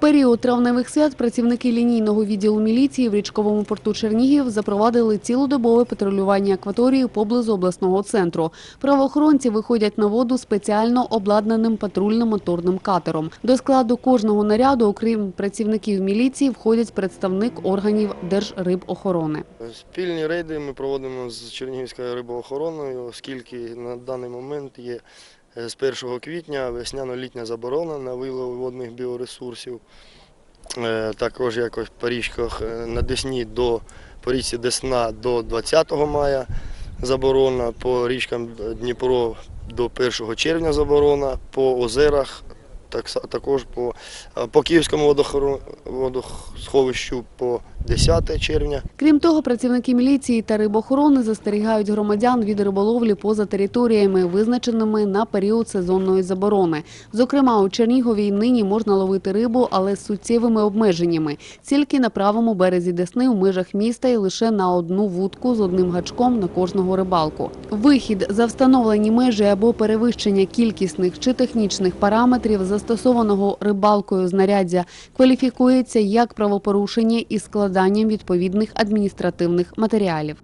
період травневих свят працівники лінійного відділу міліції в річковому порту Чернігів запровадили цілодобове патрулювання акваторії поблизу обласного центру. Правоохоронці виходять на воду спеціально обладнаним патрульно-моторним катером. До складу кожного наряду, окрім працівників міліції, входять представник органів Держрибохорони. Спільні рейди ми проводимо з Чернігівською рибоохороною, оскільки на даний момент є з 1 квітня весняно-літня заборона на вилов водних біоресурсів. Е, Також якось по річках е, на Десні до по річці Десна до 20 мая заборона, по річкам Дніпро до 1 червня заборона, по озерах так, також по, е, по Київському водосховищу по 10 червня. Крім того, працівники міліції та рибохорони застерігають громадян від риболовлі поза територіями, визначеними на період сезонної заборони. Зокрема, у Чернігові нині можна ловити рибу, але з суттєвими обмеженнями. Тільки на правому березі Десни у межах міста і лише на одну вудку з одним гачком на кожного рибалку. Вихід за встановлені межі або перевищення кількісних чи технічних параметрів застосованого рибалкою знаряддя кваліфікується як правопорушення із складанням відповідних адміністративних матеріалів.